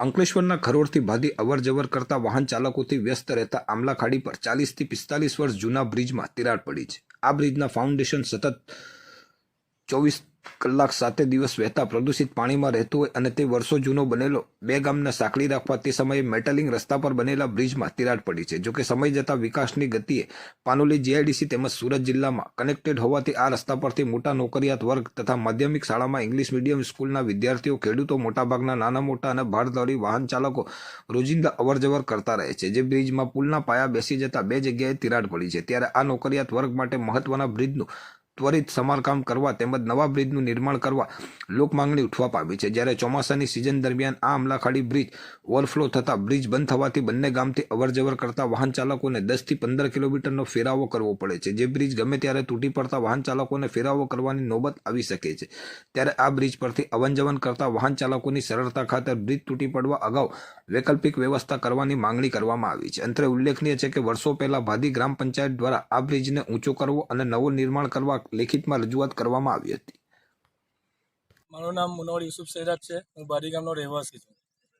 અંકલેશ્વરના ખરોડથી ભાદી અવર જવર કરતા વાહન ચાલકોથી વ્યસ્ત રહેતા આમલા ખાડી પર ચાલીસથી પિસ્તાલીસ વર્ષ જૂના બ્રિજમાં તિરાડ પડી છે. આ બ્રિજના ફાઉન્ડેશન સતત ચોવીસ કલાક સાતે દિવસ વહેતા પ્રદૂષિત પાણીમાં રહેતું હોય અને તે વર્ષો જૂનો બનેલો, બે ગામને સાંકળી રાખવા તે સમયે મેટલિંગ રસ્તા પર બનેલા બ્રિજમાં તિરાડ પડી છે. જોકે સમય જતા વિકાસની ગતિએ પાનોલી જીઆઈડીસી તેમજ સુરત જિલ્લામાં કનેક્ટેડ હોવાથી આ રસ્તા પરથી મોટા નોકરિયાત વર્ગ તથા માધ્યમિક શાળામાં ઇંગ્લિશ મીડિયમ સ્કૂલના વિદ્યાર્થીઓ, ખેડૂતો, મોટાભાગના નાના મોટા અને ભારદોરી વાહન ચાલકો રોજિંદા અવરજવર કરતા રહે છે. જે બ્રિજમાં પુલના પાયા બેસી જતા બે જગ્યાએ તિરાડ પડી છે. ત્યારે આ નોકરિયાત વર્ગ માટે મહત્વના બ્રિજનું ત્વરિત સમારકામ કરવા તેમજ નવા બ્રિજનું નિર્માણ કરવા લોક માંગણી ઉઠવા પામી છે. જ્યારે ચોમાસાની સિઝન દરમિયાન આ અમલાખાડી બ્રિજ ઓવરફ્લો થતા બ્રિજ બંધ થવાથી બંને ગામથી અવરજવર કરતા વાહન ચાલકોને દસથી પંદર કિલોમીટરનો ફેરાવો કરવો પડે છે. જે બ્રિજ ગમે ત્યારે તૂટી પડતા વાહન ચાલકોને ફેરાવો કરવાની નોબત આવી શકે છે. ત્યારે આ બ્રિજ પરથી અવન જવન કરતા વાહન ચાલકોની સરળતા ખાતર બ્રિજ તૂટી પડવા અગાઉ વૈકલ્પિક વ્યવસ્થા કરવાની માંગણી કરવામાં આવી છે. અંતરે ઉલ્લેખનીય છે કે વર્ષો પહેલા ભાદી ગ્રામ પંચાયત દ્વારા આ બ્રિજને ઊંચો કરવો અને નવો નિર્માણ કરવા લેખિતમાં રજૂઆત કરવામાં આવી હતી. મારું નામ મુનોર યુસુફ સૈરાજ છે. હું બારી ગામનો રહેવાસી છું.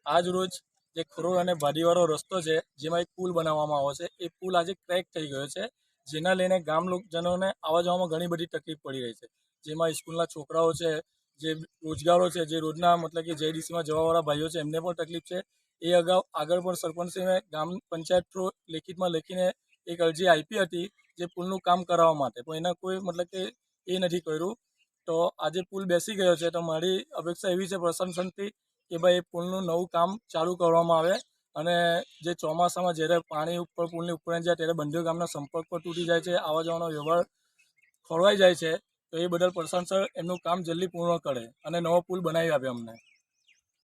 આજ રોજ જે ખોરોડ અને બારીવાળો રસ્તો છે, જેમાં એક પુલ બનાવવામાં આવ્યો છે, એ પુલ આજે ક્રેક થઈ ગયો છે, જેના લઈને ગામ લોકોજનોને આવવા જવામાં ઘણી બધી તકલીફ પડી રહી છે. જેમાં સ્કૂલના છોકરાઓ છે, જે રોજગારો છે, જે રોજના મતલબ કે જેડીસીમાં જવાવાળા ભાઈઓ છે, એમને પણ તકલીફ છે. એ અગાઉ આગળ પણ સરપંચશ્રીને ગામ પંચાયત થ્રુ લેખિતમાં લખીને એક અરજી આપી હતી જે પુલનું કામ કરાવવા માટે. પણ એના કોઈ મતલબ કે એ નથી કર્યું. તો આજે પુલ બેસી ગયો છે, તો મારી અપેક્ષા એવી છે પ્રશાસનથી કે ભાઈ એ પુલનું નવું કામ ચાલુ કરવામાં આવે અને જે ચોમાસામાં જ્યારે પાણી ઉપર, પુલની ઉપર જાય ત્યારે બંધ્યો ગામના સંપર્ક પર તૂટી જાય છે આવવા જવાનો વ્યવહાર ખોરવાઈ જાય છે, તો એ બદલ પ્રશાસન એમનું કામ જલ્દી પૂર્ણ કરે અને નવો પુલ બનાવી આપે અમને.